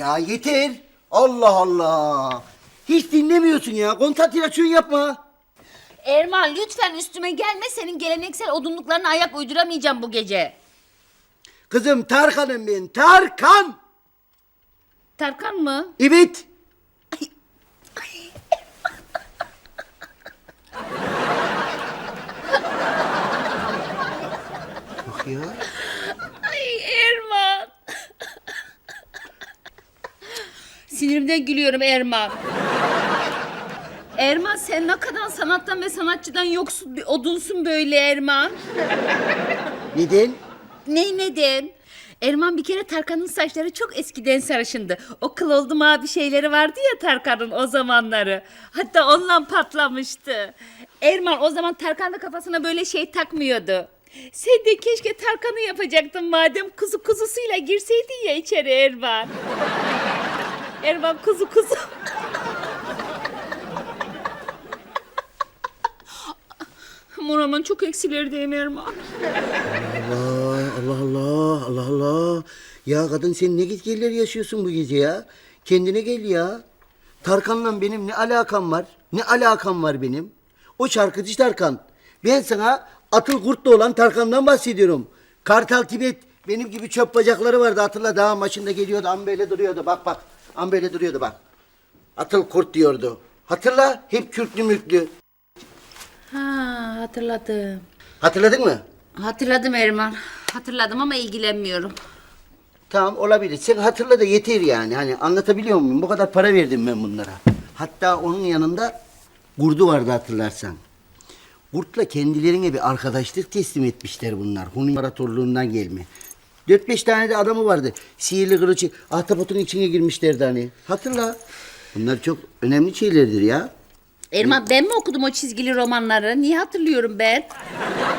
ya yeter. Allah Allah. Hiç dinlemiyorsun ya. Konsantrasyon yapma. Erman lütfen üstüme gelme senin geleneksel odunluklarına ayak uyduramayacağım bu gece. Kızım Tarkan'ım ben. Tarkan. Tarkan mı? Evet. Bak ya. Ay Erman. Sinirimden gülüyorum Erman. Erman sen ne kadar sanattan ve sanatçıdan yoksun bir odunsun böyle Erman. Neden? Ne neden? Erman bir kere Tarkan'ın saçları çok eskiden sarışındı. O kıl oldu mavi şeyleri vardı ya Tarkan'ın o zamanları. Hatta onunla patlamıştı. Erman o zaman Tarkan da kafasına böyle şey takmıyordu. Sen de keşke Tarkan'ı yapacaktın madem kuzu kuzusuyla girseydin ya içeri Erman. Erman kuzu kuzu. Moraman çok eksilerdeyim Erman. Allah Allah Allah Allah Allah. Ya kadın sen ne gitgeller yaşıyorsun bu gece ya? Kendine gel ya. Tarkan'la benim ne alakam var? Ne alakam var benim? O şarkıcı Tarkan. Ben sana atıl kurtlu olan Tarkan'dan bahsediyorum. Kartal Tibet benim gibi çöp bacakları vardı hatırla dağın başında geliyordu ambeyle duruyordu bak bak ambeyle duruyordu bak. Atıl kurt diyordu. Hatırla hep kürklü mürklü. Ha hatırladım. Hatırladın mı? Hatırladım Erman. Hatırladım ama ilgilenmiyorum. Tamam olabilir. Sen hatırla da yeter yani. Hani anlatabiliyor muyum? Bu kadar para verdim ben bunlara. Hatta onun yanında kurdu vardı hatırlarsan. Kurtla kendilerine bir arkadaşlık teslim etmişler bunlar. Hun İmparatorluğundan gelme. Dört beş tane de adamı vardı. Sihirli kılıcı ahtapotun içine girmişlerdi hani. Hatırla. Bunlar çok önemli şeylerdir ya. Erman ben mi okudum o çizgili romanları? Niye hatırlıyorum ben?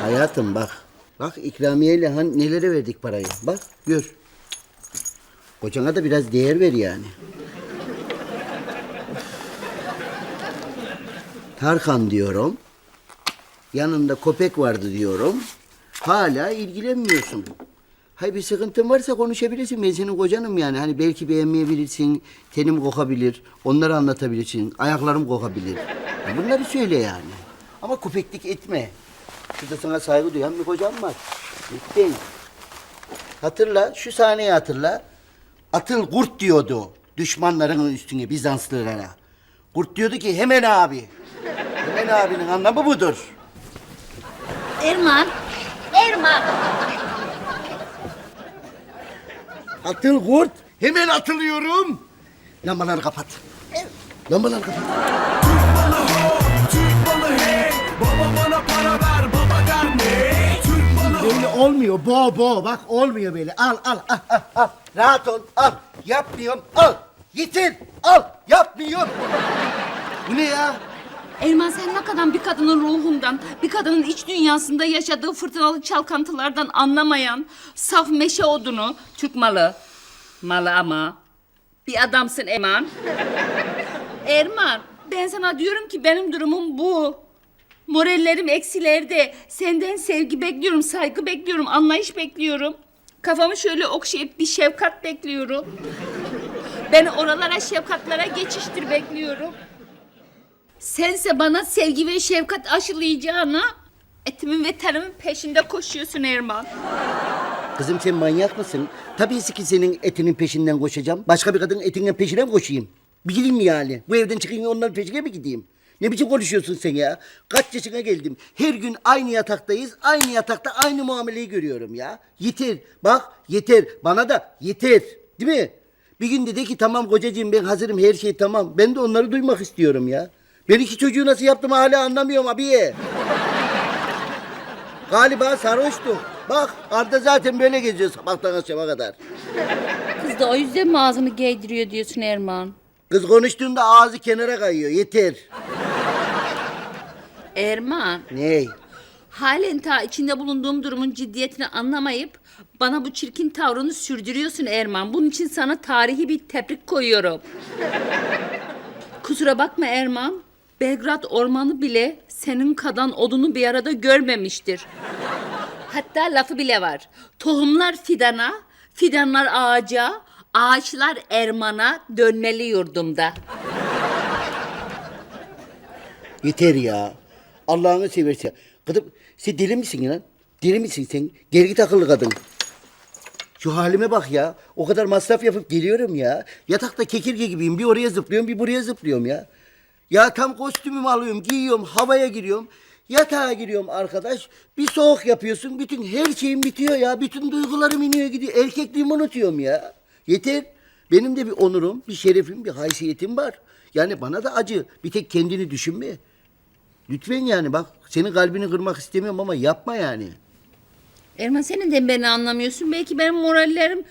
Hayatım bak. Bak ikramiyeyle han nelere verdik parayı. Bak gör. Kocana da biraz değer ver yani. Tarkan diyorum. Yanında köpek vardı diyorum. Hala ilgilenmiyorsun. Hay bir sıkıntın varsa konuşabilirsin. Ben senin kocanım yani. Hani belki beğenmeyebilirsin. Tenim kokabilir. Onları anlatabilirsin. Ayaklarım kokabilir. Ya Bunları söyle yani. Ama köpeklik etme. Şurada sana saygı duyan bir kocam var. Lütfen. Hatırla, şu sahneyi hatırla. Atıl kurt diyordu düşmanların üstüne Bizanslılara. Kurt diyordu ki hemen abi. Hemen abinin anlamı budur. Erman. Erman. Atıl kurt. Hemen atılıyorum. Lambaları kapat. Lambaları kapat. Türk balı hey Baba bana para ver baba der ne Türk balı Böyle olmuyor. Bo bo bak olmuyor böyle. Al al al al. al. Rahat ol. Al. Yapmıyorum. Al. Yeter. Al. Yapmıyorum. Bu ne ya? Erman sen ne kadar bir kadının ruhundan, bir kadının iç dünyasında yaşadığı fırtınalı çalkantılardan anlamayan saf meşe odunu, Türk malı, malı ama bir adamsın Erman. Erman ben sana diyorum ki benim durumum bu. Morallerim eksilerde. Senden sevgi bekliyorum, saygı bekliyorum, anlayış bekliyorum. Kafamı şöyle okşayıp bir şefkat bekliyorum. Beni oralara şefkatlara geçiştir bekliyorum. Sense bana sevgi ve şefkat aşılayacağına etimin ve terimin peşinde koşuyorsun Erman. Kızım sen manyak mısın? Tabii ki senin etinin peşinden koşacağım. Başka bir kadının etinin peşine mi koşayım? Bir mi yani? Bu evden çıkayım onların peşine mi gideyim? Ne biçim konuşuyorsun sen ya? Kaç yaşına geldim. Her gün aynı yataktayız. Aynı yatakta aynı muameleyi görüyorum ya. Yeter. Bak yeter. Bana da yeter. Değil mi? Bir gün dedi ki tamam kocacığım ben hazırım her şey tamam. Ben de onları duymak istiyorum ya. Ben iki çocuğu nasıl yaptım hala anlamıyorum abiye. Galiba sarhoştu. Bak Arda zaten böyle geziyor sabahtan akşama kadar. Kız da o yüzden mi ağzını giydiriyor diyorsun Erman? Kız konuştuğunda ağzı kenara kayıyor. Yeter. Erman, Ney? halen ta içinde bulunduğum durumun ciddiyetini anlamayıp bana bu çirkin tavrını sürdürüyorsun Erman. Bunun için sana tarihi bir tebrik koyuyorum. Kusura bakma Erman. Belgrad ormanı bile senin kadan odunu bir arada görmemiştir. Hatta lafı bile var. Tohumlar fidana, fidanlar ağaca, Ağaçlar Erman'a dönmeli yurdumda. Yeter ya. Allah'ını seversen. Kadın sen deli misin lan? Deli misin sen? Geri git kadın. Şu halime bak ya. O kadar masraf yapıp geliyorum ya. Yatakta kekirge gibiyim. Bir oraya zıplıyorum, bir buraya zıplıyorum ya. Ya tam kostümümü alıyorum, giyiyorum, havaya giriyorum. Yatağa giriyorum arkadaş. Bir soğuk yapıyorsun. Bütün her şeyim bitiyor ya. Bütün duygularım iniyor gidiyor. Erkekliğimi unutuyorum ya. Yeter. Benim de bir onurum, bir şerefim, bir haysiyetim var. Yani bana da acı. Bir tek kendini düşünme. Lütfen yani bak senin kalbini kırmak istemiyorum ama yapma yani. Erman senin de beni anlamıyorsun. Belki benim morallerim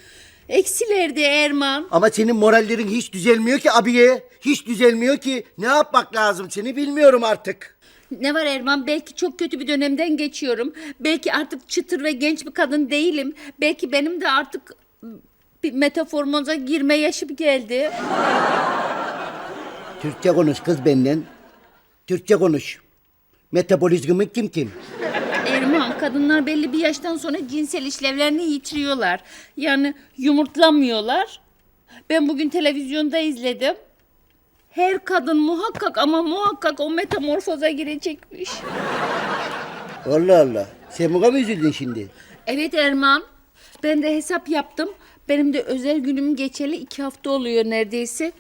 eksilerdi Erman. Ama senin morallerin hiç düzelmiyor ki abiye. Hiç düzelmiyor ki. Ne yapmak lazım seni bilmiyorum artık. Ne var Erman? Belki çok kötü bir dönemden geçiyorum. Belki artık çıtır ve genç bir kadın değilim. Belki benim de artık bir metaformoza girme yaşım geldi. Türkçe konuş kız benden. Türkçe konuş. Metabolizmi kim kim? Kadınlar belli bir yaştan sonra cinsel işlevlerini yitiriyorlar. Yani yumurtlamıyorlar. Ben bugün televizyonda izledim. Her kadın muhakkak ama muhakkak o metamorfoza girecekmiş. Allah Allah. Sen buna mı üzüldün şimdi? Evet Erman. Ben de hesap yaptım. Benim de özel günüm geçeli iki hafta oluyor neredeyse.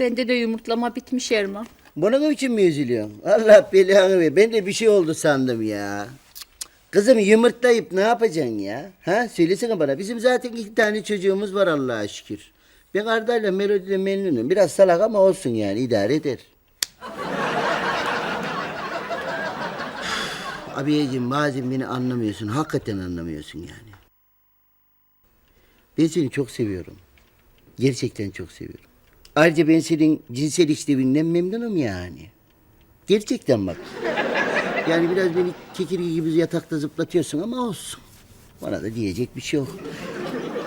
Bende de yumurtlama bitmiş Erman. Bunun için mi üzülüyorsun? Allah belanı ver. Ben de bir şey oldu sandım ya. Kızım yumurtlayıp ne yapacaksın ya? Ha? Söylesene bana. Bizim zaten iki tane çocuğumuz var Allah'a şükür. Ben Arda'yla Melody'yle memnunum. Biraz salak ama olsun yani idare eder. Abiyeciğim bazen beni anlamıyorsun. Hakikaten anlamıyorsun yani. Ben seni çok seviyorum. Gerçekten çok seviyorum. Ayrıca ben senin cinsel işlevinden memnunum yani. Gerçekten bak. Yani biraz beni kekirge gibi yatakta zıplatıyorsun ama olsun. Bana da diyecek bir şey yok.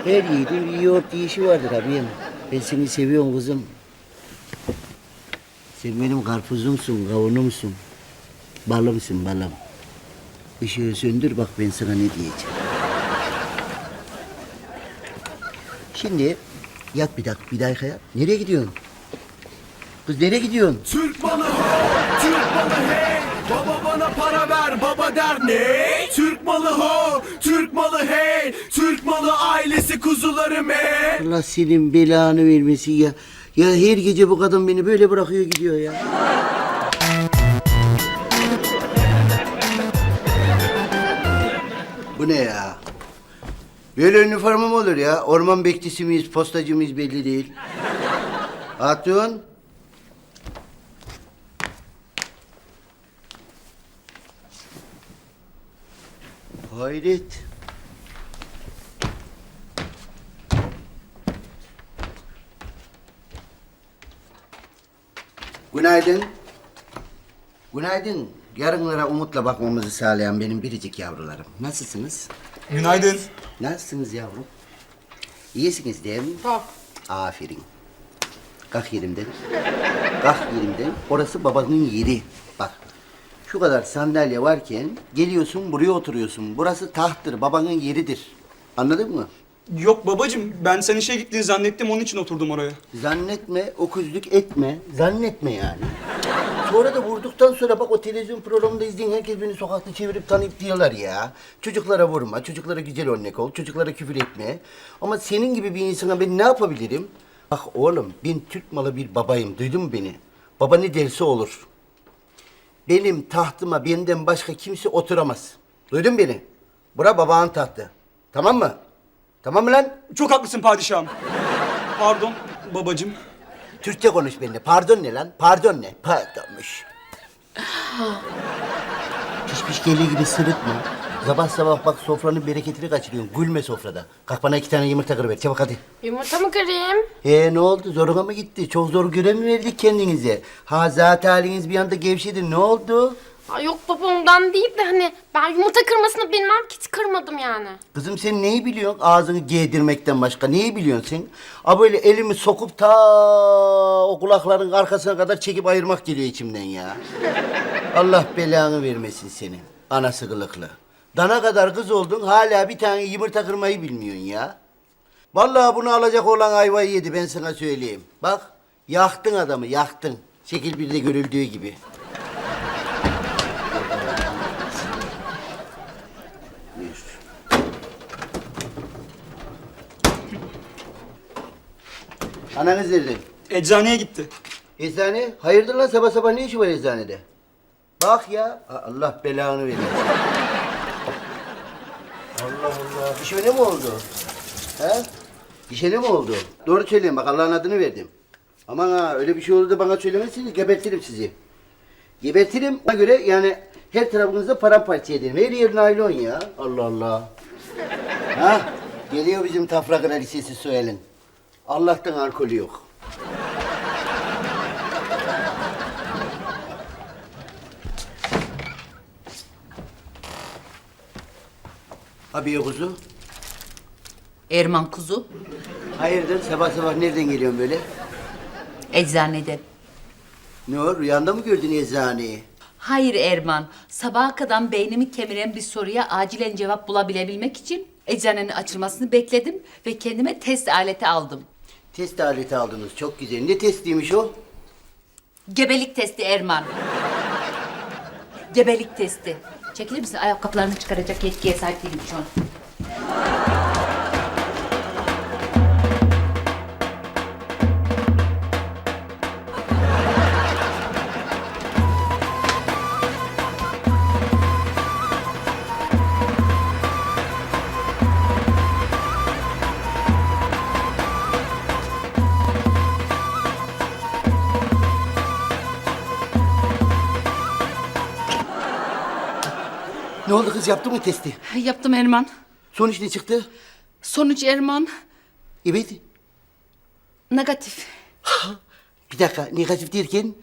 Her yiğidin bir yoğurt yiyişi vardır abim. Ben seni seviyorum kızım. Sen benim karpuzumsun, kavunumsun. Balımsın balım. Işığı söndür bak ben sana ne diyeceğim. Şimdi yat bir dakika, bir dakika yat. Nereye gidiyorsun? Kız nereye gidiyorsun? Türk ho, Türk hey. Baba der ne? Türk malı ho, Türk malı hey. Türk malı ailesi kuzularım hey. Allah senin belanı vermesin ya. Ya her gece bu kadın beni böyle bırakıyor gidiyor ya. Bu ne ya? Böyle üniforma mı olur ya? Orman bekçisi miyiz, postacı mıyız belli değil. Hatun. Hayret. Günaydın. Günaydın. Yarınlara umutla bakmamızı sağlayan benim biricik yavrularım. Nasılsınız? Günaydın. Nasılsınız yavrum? İyisiniz değil mi? Bak. Aferin. Kalk yerimden. Kalk yerimden. Orası babanın yeri. Bak. Şu kadar sandalye varken geliyorsun buraya oturuyorsun. Burası tahttır, babanın yeridir. Anladın mı? Yok babacığım ben sen işe gittiğini zannettim onun için oturdum oraya. Zannetme, okuzluk etme. Zannetme yani. Sonra da vurduktan sonra bak o televizyon programında izleyen herkes beni sokakta çevirip tanıyıp diyorlar ya. Çocuklara vurma, çocuklara güzel örnek ol, çocuklara küfür etme. Ama senin gibi bir insana ben ne yapabilirim? Bak oğlum ben Türk malı bir babayım, duydun mu beni? Baba ne derse olur. Benim tahtıma benden başka kimse oturamaz. Duydun beni? Bura babanın tahtı. Tamam mı? Tamam mı lan? Çok haklısın padişahım. Pardon babacığım. Türkçe konuş benimle. Pardon ne lan? Pardon ne? Pardonmuş. Piş piş geliyor gibi sırıtma. Sabah sabah bak sofranın bereketini kaçırıyorsun. Gülme sofrada. Kalk bana iki tane yumurta kırıver. Çabuk hadi. Yumurta mı kırayım? Ee ne oldu? Zoruna mı gitti? Çok zor görev mi verdik kendinize? Ha zaten haliniz bir anda gevşedi. Ne oldu? Aa, yok baba ondan değil de hani ben yumurta kırmasını bilmem ki hiç kırmadım yani. Kızım sen neyi biliyorsun ağzını giydirmekten başka? Neyi biliyorsun sen? A böyle elimi sokup ta o kulakların arkasına kadar çekip ayırmak geliyor içimden ya. Allah belanı vermesin senin. Anası kılıklı. Dana kadar kız oldun hala bir tane yumurta kırmayı bilmiyorsun ya. Vallahi bunu alacak olan ayvayı yedi ben sana söyleyeyim. Bak yaktın adamı yaktın. Şekil bir de görüldüğü gibi. Ananız nerede? Eczaneye gitti. Eczane? Hayırdır lan sabah sabah ne işi var eczanede? Bak ya. Allah belanı verir. Allah Allah. Bir şey ne mi oldu? He? Bir şey ne mi oldu? Doğru söyleyin bak Allah'ın adını verdim. Aman ha öyle bir şey oldu da bana söylemezseniz gebertirim sizi. Gebertirim. Ona göre yani her tarafınızda paramparça ederim. Her yer naylon ya. Allah Allah. ha? Geliyor bizim Tafra Kraliçesi Suel'in. Allah'tan alkolü yok. Abi kuzu. Erman kuzu. Hayırdır sabah sabah nereden geliyorsun böyle? Eczaneden. Ne o rüyanda mı gördün eczaneyi? Hayır Erman. Sabaha kadar beynimi kemiren bir soruya acilen cevap bulabilebilmek için eczanenin açılmasını bekledim ve kendime test aleti aldım. Test aleti aldınız çok güzel. Ne testiymiş o? Gebelik testi Erman. Gebelik testi. Çekilir misin? Ayakkabılarını çıkaracak yetkiye sahip değilim şu an. Ne oldu kız yaptı mı testi? Yaptım Erman. Sonuç ne çıktı? Sonuç Erman Evet. negatif. Bir dakika negatif derken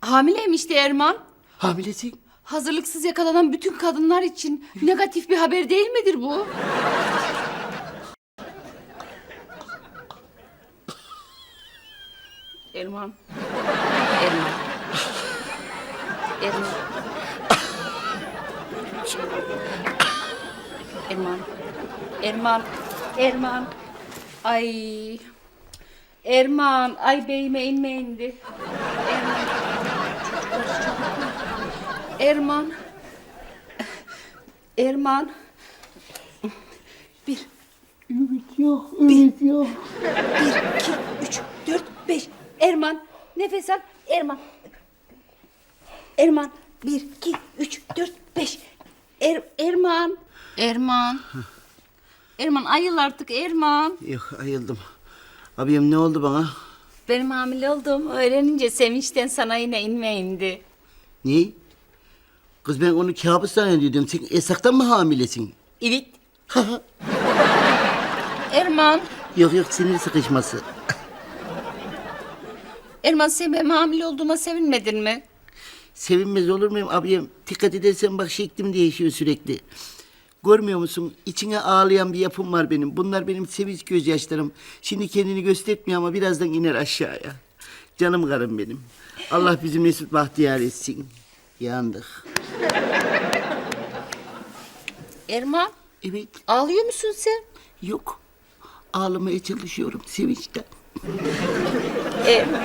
Hamileymiş de Erman. hamilesin. Hazırlıksız yakalanan bütün kadınlar için negatif bir haber değil midir bu? Erman. Erman. Erman. Erman. Erman. Erman. Ay. Erman. Ay beyime inme indi. Erman. Erman. Bir. Ümit yok, ümit yok. Bir, iki, üç, dört, beş. Erman. Nefes al. Erman. Erman. Bir, iki, üç, dört, beş. Er, Erman. Erman. Erman ayıl artık Erman. Yok ayıldım. Abim ne oldu bana? Benim hamile olduğumu öğrenince sevinçten sana yine inme indi. Ne? Kız ben onu kabus zannediyordum. Sen esaktan mı hamilesin? Evet. Erman. Yok yok sinir sıkışması. Erman sen benim hamile olduğuma sevinmedin mi? Sevinmez olur muyum abim? Dikkat edersen bak şeklim değişiyor sürekli. Görmüyor musun? İçine ağlayan bir yapım var benim. Bunlar benim sevinç gözyaşlarım. Şimdi kendini göstermiyor ama birazdan iner aşağıya. Canım karım benim. Allah bizi mesut bahtiyar etsin. Yandık. Erman Evet, ağlıyor musun sen? yok. Ağlamaya çalışıyorum sevinçten. Erman.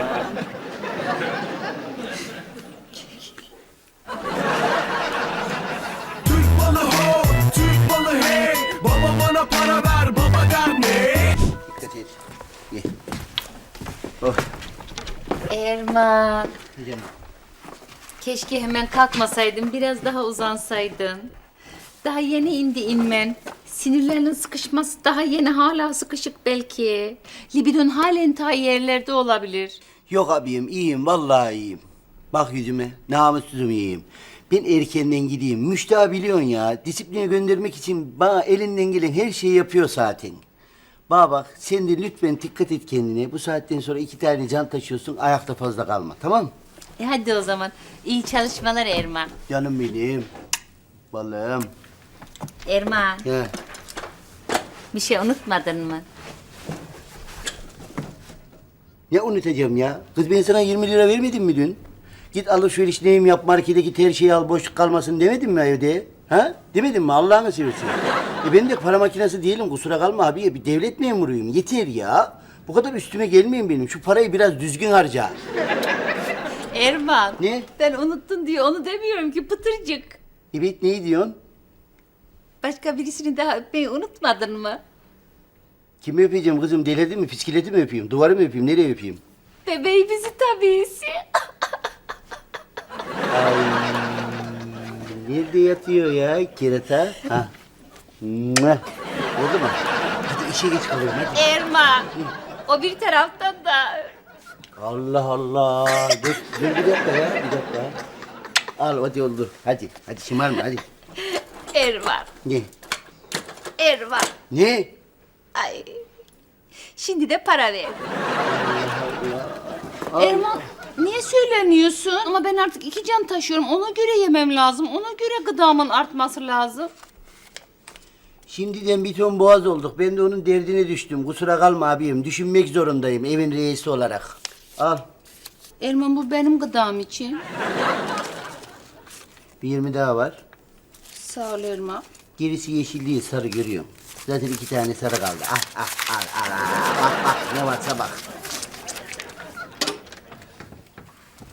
Bana para ver, baba der ne? Dikkat et. Ye. Oh, Erman. canım. Keşke hemen kalkmasaydın, biraz daha uzansaydın. Daha yeni indi inmen. Sinirlerinin sıkışması daha yeni hala sıkışık belki. Libidon halen ta yerlerde olabilir. Yok abim iyiyim vallahi iyiyim. Bak yüzüme namussuzum iyiyim. Ben erkenden gideyim. Müştah biliyorsun ya. Disipline göndermek için bana elinden gelen her şeyi yapıyor zaten. Bana bak sen de lütfen dikkat et kendine. Bu saatten sonra iki tane can taşıyorsun. Ayakta fazla kalma tamam E hadi o zaman. İyi çalışmalar Erman. Canım benim. Balım. Erman, He. bir şey unutmadın mı? Ne unutacağım ya? Kız ben sana 20 lira vermedim mi dün? Git alışveriş neyim yap markete git her şeyi al boşluk kalmasın demedim mi evde? Ha? Demedim mi Allah'ını seversen? E ben de para makinesi değilim kusura kalma abi. Bir devlet memuruyum. Yeter ya. Bu kadar üstüme gelmeyin benim. Şu parayı biraz düzgün harca. Erman. Ne? Ben unuttun diye onu demiyorum ki pıtırcık. Evet neyi diyorsun? Başka birisini daha öpmeyi unutmadın mı? Kimi öpeceğim kızım? Delirdi mi? Psikileti mi öpeyim? Duvarı mı öpeyim? Nereye öpeyim? Bebeğimizi tabisi. Nerede yatıyor ya kerata? Ha. Mua. Oldu mu? Hadi işe geç kalıyorum hadi. Erman. O bir taraftan da Allah Allah. Dur, dur bir dakika ya. Bir dakika. Al hadi oldu. Hadi. Hadi şımarma hadi. Erman. Ne? Erman. Ne? Ay. Şimdi de para ver. Erman niye söyleniyorsun? Ama ben artık iki can taşıyorum. Ona göre yemem lazım. Ona göre gıdamın artması lazım. Şimdiden bir ton boğaz olduk. Ben de onun derdine düştüm. Kusura kalma abim. Düşünmek zorundayım evin reisi olarak. Al. Erman bu benim gıdam için. Bir yirmi daha var. Sağ ol Erman. Gerisi yeşil değil sarı görüyorum. Zaten iki tane sarı kaldı. Ah ah al al al. Bak bak ne varsa bak.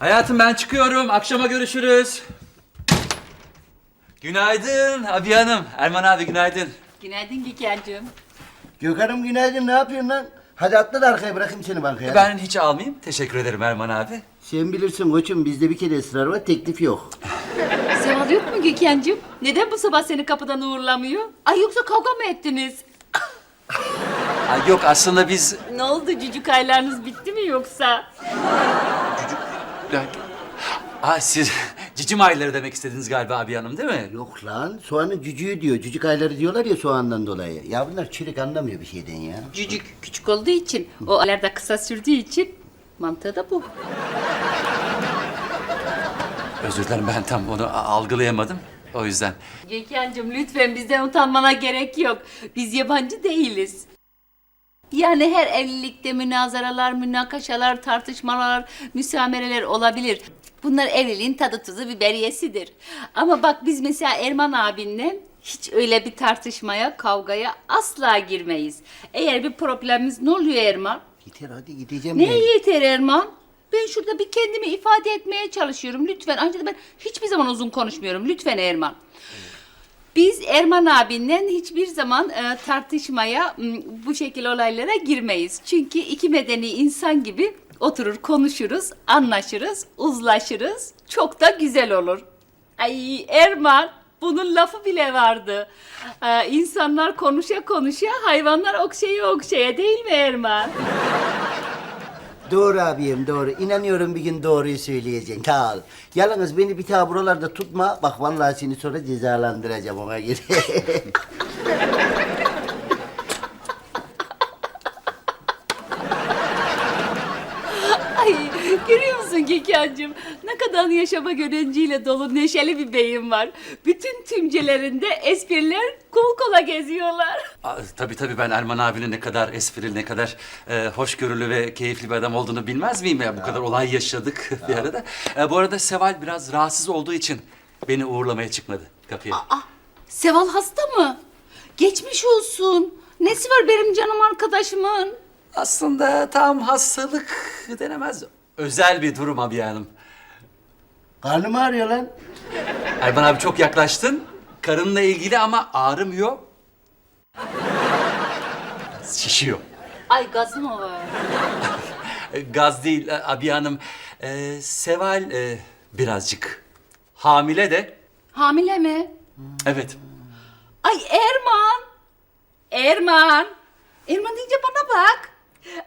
Hayatım ben çıkıyorum. Akşama görüşürüz. Günaydın abi hanım. Erman abi günaydın. Günaydın Gökhan'cığım. Gökhan'ım günaydın ne yapıyorsun lan? Hadi atla da arkaya bırakayım seni bankaya. Ben hiç almayayım. Teşekkür ederim Erman abi. Sen bilirsin koçum bizde bir kere ısrar var teklif yok. Seval yok mu Gökhan'cığım? Neden bu sabah seni kapıdan uğurlamıyor? Ay yoksa kavga mı ettiniz? Ay yok aslında biz... Ne oldu cücük aylarınız bitti mi yoksa? Aa siz cicim ayları demek istediniz galiba abi hanım değil mi? Yok lan soğanın cücüğü diyor. Cücük ayları diyorlar ya soğandan dolayı. Ya bunlar çürük anlamıyor bir şeyden ya. Cücük küçük olduğu için, o aylar da kısa sürdüğü için mantığı da bu. Özür dilerim ben tam onu a- algılayamadım. O yüzden. Gökhan'cığım lütfen bizden utanmana gerek yok. Biz yabancı değiliz. Yani her evlilikte münazaralar, münakaşalar, tartışmalar, müsamereler olabilir. Bunlar evliliğin tadı tuzu biberiyesidir. Ama bak biz mesela Erman abinle hiç öyle bir tartışmaya, kavgaya asla girmeyiz. Eğer bir problemimiz ne oluyor Erman? Yeter hadi gideceğim Ne ben. yeter Erman? Ben şurada bir kendimi ifade etmeye çalışıyorum. Lütfen. Ayrıca da ben hiçbir zaman uzun konuşmuyorum. Lütfen Erman. Biz Erman abinle hiçbir zaman e, tartışmaya, bu şekil olaylara girmeyiz. Çünkü iki medeni insan gibi oturur konuşuruz, anlaşırız, uzlaşırız. Çok da güzel olur. Ay Erman, bunun lafı bile vardı. Ee, insanlar konuşa konuşa, hayvanlar okşaya okşaya değil mi Erman? Doğru abiyim doğru. İnanıyorum bir gün doğruyu söyleyeceksin. Sağ ol. Yalnız beni bir daha buralarda tutma. Bak vallahi seni sonra cezalandıracağım ona göre. Ay Gökhan'cığım? Ne kadar yaşama görenciyle dolu neşeli bir beyin var. Bütün tümcelerinde espriler kol kola geziyorlar. Aa, tabii tabii ben Erman abinin ne kadar esprili, ne kadar e, hoşgörülü ve keyifli bir adam olduğunu bilmez miyim ya? Bu kadar olay yaşadık bir arada. E, bu arada Seval biraz rahatsız olduğu için beni uğurlamaya çıkmadı kapıya. Ah, Seval hasta mı? Geçmiş olsun. Nesi var benim canım arkadaşımın? Aslında tam hastalık denemez. Özel bir durum abi hanım. Karnım ağrıyor lan. Erman abi çok yaklaştın. Karınla ilgili ama ağrımıyor. Şişiyor. Ay gazı mı var? Gaz değil e, abi hanım. E, Seval e, birazcık hamile de. Hamile mi? Evet. Ay Erman. Erman. Erman deyince bana bak.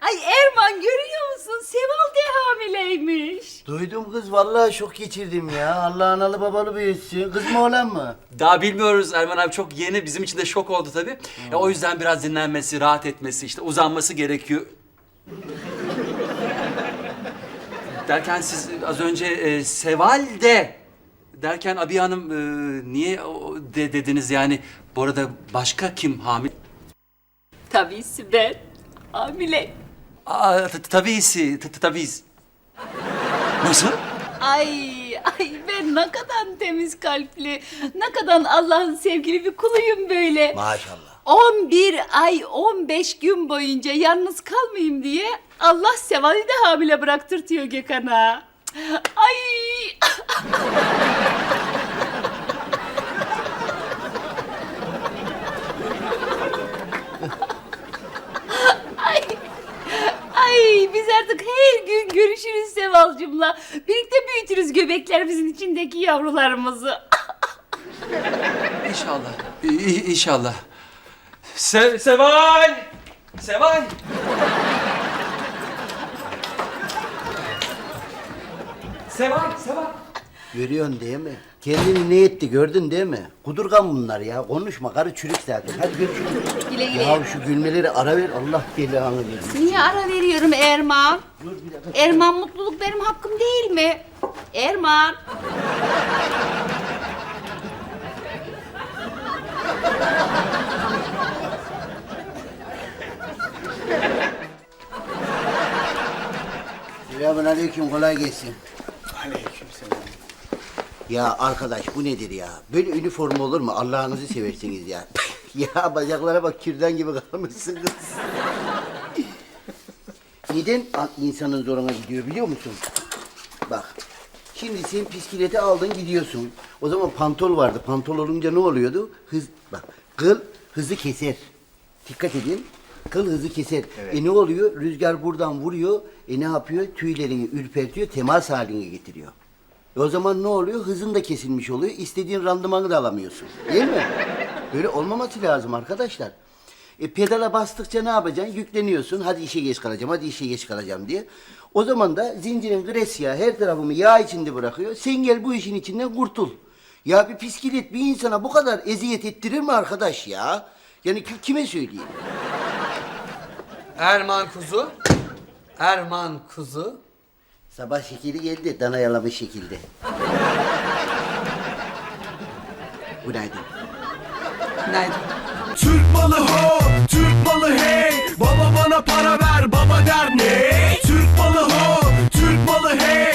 Ay Erman görüyor musun? Seval de hamileymiş. Duydum kız vallahi şok geçirdim ya. Allah analı babalı büyütsün. Kız mı oğlan mı? Daha bilmiyoruz Erman abi çok yeni bizim için de şok oldu tabii. E, o yüzden biraz dinlenmesi, rahat etmesi, işte uzanması gerekiyor. Derken siz az önce e, Seval de derken abi hanım e, niye o de dediniz yani bu arada başka kim hamile? Tabii Sibel. Hamile. Aa t- tabisi, t- tabiiz. Nasıl? Ay ay ben ne kadar temiz kalpli, ne kadar Allah'ın sevgili bir kuluyum böyle. Maşallah. 11 ay 15 gün boyunca yalnız kalmayayım diye Allah Seval'i de hamile bıraktırtıyor Gökhan'a. Ay, ay biz artık her gün görüşürüz Sevalcığımla. Birlikte büyütürüz göbeklerimizin içindeki yavrularımızı. İnşallah. İ- inşallah. Se Seval! Seval! Seval, Seval. Görüyorsun değil mi? Kendini ne etti gördün değil mi? Kudurgan bunlar ya. Konuşma karı çürük zaten. Hadi görüşürüz. Güle güle. Ya şu gülmeleri ara ver Allah belanı versin. Niye ara veriyorum Erman? Erman mutluluk benim hakkım değil mi? Erman. Selamun aleyküm kolay gelsin. Ya arkadaş bu nedir ya? Böyle üniforma olur mu? Allah'ınızı seversiniz ya. ya bacaklara bak kürdan gibi kalmışsın kız. Neden insanın zoruna gidiyor biliyor musun? Bak. Şimdi sen bisikleti aldın gidiyorsun. O zaman pantol vardı. Pantol olunca ne oluyordu? Hız bak. Kıl hızı keser. Dikkat edin. Kıl hızı keser. E ne oluyor? Rüzgar buradan vuruyor. E ne yapıyor? Tüylerini ürpertiyor, temas haline getiriyor. E o zaman ne oluyor? Hızın da kesilmiş oluyor. İstediğin randımanı da alamıyorsun. Değil mi? Böyle olmaması lazım arkadaşlar. E pedala bastıkça ne yapacaksın? Yükleniyorsun. Hadi işe geç kalacağım, hadi işe geç kalacağım diye. O zaman da zincirin gres yağı her tarafımı yağ içinde bırakıyor. Sen gel bu işin içinden kurtul. Ya bir bisiklet bir insana bu kadar eziyet ettirir mi arkadaş ya? Yani ki- kime söyleyeyim? Erman kuzu. Erman kuzu. Sabah şekeri geldi, dana yalama şekilde. Günaydın. Günaydın. Türk malı ho, Türk malı hey. Baba bana para ver, baba der ne? Türk malı ho, Türk malı hey.